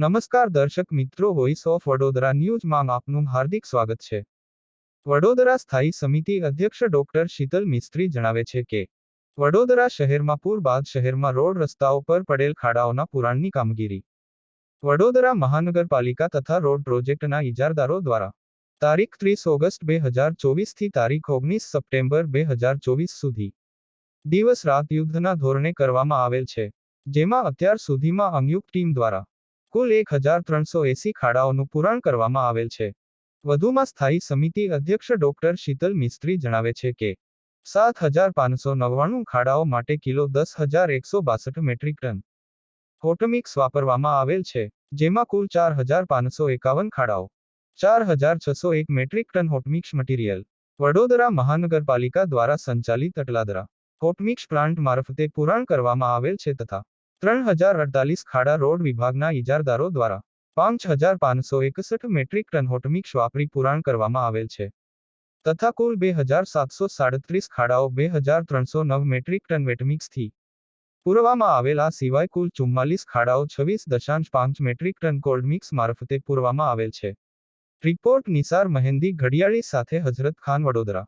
નમસ્કાર દર્શક મિત્રો વોઇસ ઓફ વડોદરા ન્યૂઝમાં આપનું હાર્દિક સ્વાગત છે. વડોદરા સ્થાયી સમિતિ અધ્યક્ષ ડોક્ટર શીતલ મિસ્ત્રી જણાવે છે કે, વડોદરા શહેરમાં પૂર બાદ શહેરમાં રોડ રસ્તાઓ પર પડેલ ખાડાઓના પુરાણની કામગીરી. વડોદરા મહાનગરપાલિકા તથા રોડ પ્રોજેક્ટના ઇજારદારો દ્વારા, તારીખ ત્રીસ ઓગસ્ટ બે હજાર ચોવીસથી તારીખ ઓગણીસ સપ્ટેમ્બર બે હજાર ચોવીસ સુધી, દિવસ રાત યુદ્ધના ધોરણે કરવામાં આવેલ છે, જેમાં અત્યાર સુધીમાં અંયુક્ત ટીમ દ્વારા કુલ એક હજાર ત્રણસો એસી ખાડાઓનું પુરાણ કરવામાં આવેલ છે. વધુમાં સ્થાયી સમિતિ અધ્યક્ષ ડોક્ટર શીતલ મિસ્ત્રી જણાવે છે કે, સાત હજાર પાંચસો નવ્વાણું ખાડાઓ માટે કિલો દસ હજાર એકસો બાસઠ મેટ્રિક ટન હોટમિક્સ વાપરવામાં આવેલ છે, જેમાં કુલ ચાર હજાર પાંચસો એકાવન ખાડાઓ, ચાર હજાર છસો એક metric ton hot mix material, Vadodara મહાનગરપાલિકા દ્વારા સંચાલિત અટલાદરા હોટમિક્સ પ્લાન્ટ મારફતે પુરાણ કરવામાં આવેલ છે તથા ત્રણ હજાર અડતાલીસ ખાડા રોડ વિભાગના ઇજારદારો દ્વારા પાંચ હજાર પાંચસો એકસઠ મેટ્રિક ટન હોટમિક્સ વાપરી પુરાણ કરવામાં આવેલ છે. તથા કુલ બે હજાર સાતસો સાડત્રીસ ખાડાઓ બે હજાર ત્રણસો નવ મેટ્રિક ટન વેટમિક્સથી પૂરવામાં આવેલ સિવાય કુલ ચુમ્માલીસ ખાડાઓ છવ્વીસ દશાંશ પાંચ મેટ્રિક ટન કોલ્ડમિક્સ મારફતે પૂરવામાં આવેલ છે. રિપોર્ટ નિસાર મહેંદી ઘડિયાળી સાથે હઝરત ખાન વડોદરા.